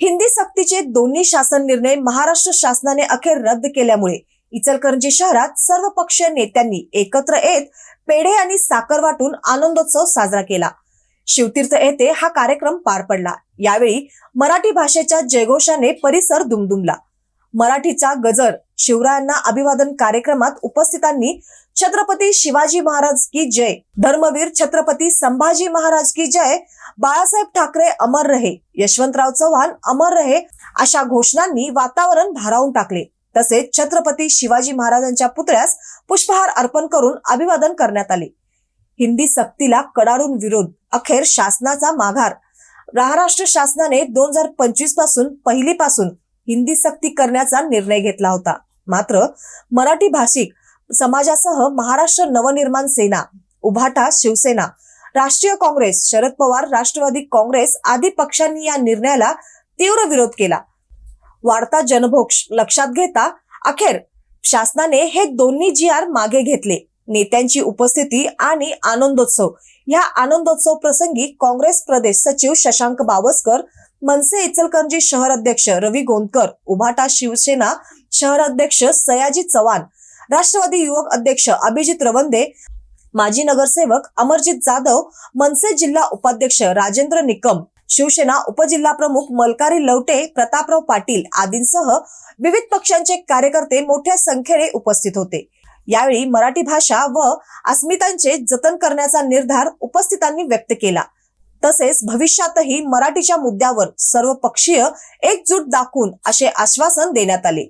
हिंदी सक्तीचे दोन्ही शासन निर्णय महाराष्ट्र शासनाने अखेर रद्द केल्यामुळे इचलकरंजी शहरात सर्व पक्षीय नेत्यांनी एकत्र येत पेढे आणि साखर वाटून आनंदोत्सव साजरा केला. शिवतीर्थ येथे हा कार्यक्रम पार पडला. यावेळी मराठी भाषेच्या जयघोषाने परिसर दुमदुमला. मराठीचा गजर शिवरायांना अभिवादन कार्यक्रमात उपस्थितांनी छत्रपती शिवाजी महाराज की जय. धर्मवीर छत्रपती संभाजी महाराज की जय. बाळासाहेब ठाकरे अमर रहे. यशवंतराव चव्हाण अमर रहे अशा घोषणांनी वातावरण भारावून टाकले. तसेच छत्रपती शिवाजी महाराजांच्या पुतळ्यास पुष्पहार अर्पण करून अभिवादन करण्यात आले. हिंदी सक्तीला कडाडून विरोध अखेर शासनाचा माघार. महाराष्ट्र शासनाने दोन हजार पंचवीसपासून पहिलीपासून हिंदी सक्ती करण्याचा निर्णय घेतला होता. मात्र मराठी भाषिक समाजासह महाराष्ट्र नवनिर्माण सेना उभाटा शिवसेना राष्ट्रीय काँग्रेस शरद पवार राष्ट्रवादी काँग्रेस आदी पक्षांनी या निर्णयाला तीव्र विरोध केला. वाढता जनभोग लक्षात घेता अखेर शासनाने हे दोन्ही जी आर मागे घेतले. नेत्यांची उपस्थिती आणि आनंदोत्सव. या आनंदोत्सव प्रसंगी काँग्रेस प्रदेश सचिव शशांक बावस्कर मनसे इचलकरंजी शहर अध्यक्ष रवी गोंदकर उभाटा शिवसेना शहर अध्यक्ष सयाजी चव्हाण राष्ट्रवादी युवक अध्यक्ष अभिजित रवंदे माजी नगरसेवक अमरजित जाधव मनसे जिल्हा उपाध्यक्ष राजेंद्र निकम शिवसेना उपजिल्हा प्रमुख मलकारी लवटे प्रतापराव पाटील आदींसह विविध पक्षांचे कार्यकर्ते मोठ्या संख्येने उपस्थित होते. यावेळी मराठी भाषा व अस्मितांचे जतन करण्याचा निर्धार उपस्थितांनी व्यक्त केला. तसेच भविष्यातही मराठीच्या मुद्द्यावर सर्वपक्षीय एकजूट दाखवून असे आश्वासन देण्यात आले.